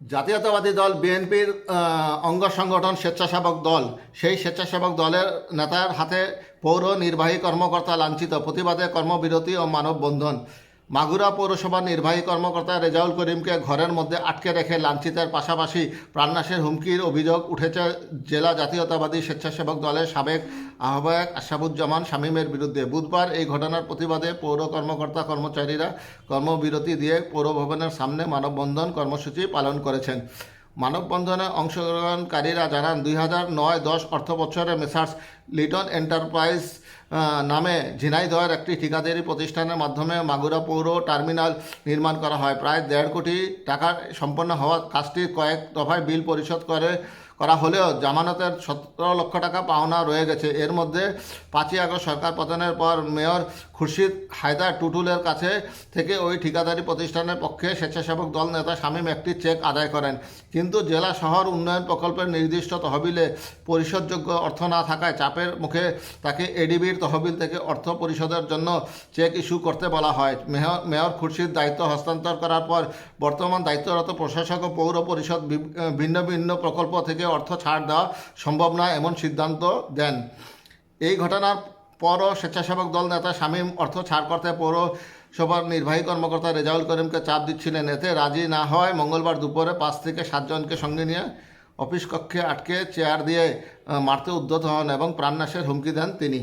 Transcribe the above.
জাতীয়তাবাদী দল বিএনপির অঙ্গ সংগঠন স্বেচ্ছাসেবক দল। সেই স্বেচ্ছাসেবক দলের নেতার হাতে পৌর নির্বাহী কর্মকর্তা লাঞ্ছিত, প্রতিবাদে কর্মবিরতি ও মানববন্ধন। মাগুরা পৌরসভার নির্বাহী কর্মকর্তা রেজাউল করিমকে ঘরের মধ্যে আটকে রেখে লাঞ্ছিতের পাশাপাশি প্রাণনাশের হুমকির অভিযোগ উঠেছে জেলা জাতীয়তাবাদী স্বেচ্ছাসেবক দলের সাবেক আহ্বায়ক আশাবুজ্জামান শামীমের বিরুদ্ধে। বুধবার এই ঘটনার প্রতিবাদে পৌর কর্মকর্তা কর্মচারীরা কর্মবিরতি দিয়ে পৌরভবনের সামনে মানববন্ধন কর্মসূচি পালন করেছেন। মানববন্ধনে অংশগ্রহণকারীরা জানান, দুই হাজার নয় দশ অর্থ বছরে মেসার্স লিটন এন্টারপ্রাইজ নামে ঝিনাইদহের একটি ঠিকাদারি প্রতিষ্ঠানের মাধ্যমে মাগুরা পৌর টার্মিনাল নির্মাণ করা হয়। প্রায় দেড় কোটি টাকা সম্পন্ন হওয়া কাজটি কয়েক দফায় বিল পরিশোধ করে করা হলেও জামানতের সতেরো লক্ষ টাকা পাওনা রয়ে গেছে। এর মধ্যে পাঁচই আগস্ট সরকার পতনের পর মেয়র খুরশিদ হায়দার টুটুলের কাছে থেকে ওই ঠিকাদারি প্রতিষ্ঠানের পক্ষে স্বেচ্ছাসেবক দল নেতা শামীম একটি চেক আদায় করেন। কিন্তু জেলা শহর উন্নয়ন প্রকল্পের নির্দিষ্ট তহবিলে পরিশোধযোগ্য অর্থ না থাকায় চাপের মুখে তাকে এডিবির তহবিল থেকে অর্থ পরিশোধের জন্য চেক ইস্যু করতে বলা হয়। মেয়র খুরশিদ দায়িত্ব হস্তান্তর করার পর বর্তমান দায়িত্বরত প্রশাসক ও পৌর পরিষদ ভিন্ন ভিন্ন প্রকল্প থেকে অর্থ ছাড় দেওয়া সম্ভব নয়, এমন সিদ্ধান্ত দেন। এই ঘটনার পরও স্বেচ্ছাসেবক দল নেতা শামীম অর্থ ছাড় করতে পৌরসভার নির্বাহী কর্মকর্তা রেজাউল করিমকে চাপ দিচ্ছিলেন। এতে রাজি না হয় মঙ্গলবার দুপুরে পাঁচ থেকে সাতজনকে সঙ্গে নিয়ে অফিস কক্ষে আটকে চেয়ার দিয়ে মারতে উদ্যত হন এবং প্রাণনাশের হুমকি দেন তিনি।